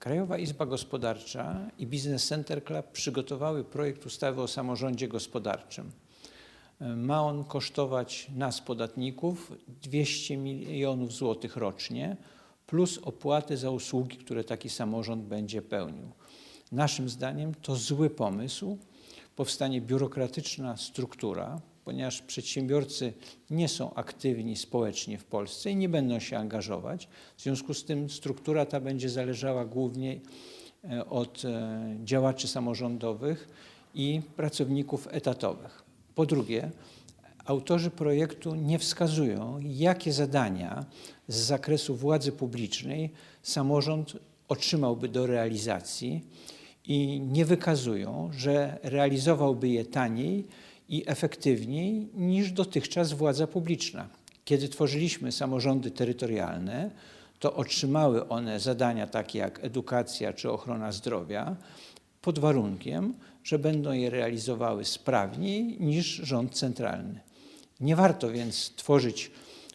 Krajowa Izba Gospodarcza i Business Center Club przygotowały projekt ustawy o samorządzie gospodarczym. Ma on kosztować nas, podatników, 200 milionów złotych rocznie, plus opłaty za usługi, które taki samorząd będzie pełnił. Naszym zdaniem to zły pomysł. Powstanie biurokratyczna struktura, ponieważ przedsiębiorcy nie są aktywni społecznie w Polsce i nie będą się angażować. W związku z tym struktura ta będzie zależała głównie e, od e, działaczy samorządowych i pracowników etatowych. Po drugie, autorzy projektu nie wskazują, jakie zadania z zakresu władzy publicznej samorząd otrzymałby do realizacji i nie wykazują, że realizowałby je taniej i efektywniej niż dotychczas władza publiczna. Kiedy tworzyliśmy samorządy terytorialne, to otrzymały one zadania takie jak edukacja czy ochrona zdrowia, pod warunkiem, że będą je realizowały sprawniej niż rząd centralny. Nie warto więc tworzyć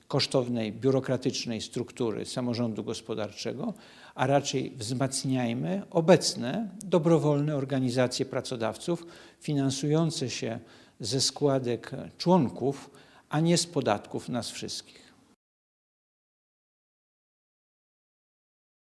kosztownej, biurokratycznej struktury samorządu gospodarczego, a raczej wzmacniajmy obecne dobrowolne organizacje pracodawców finansujące się ze składek członków, a nie z podatków nas wszystkich.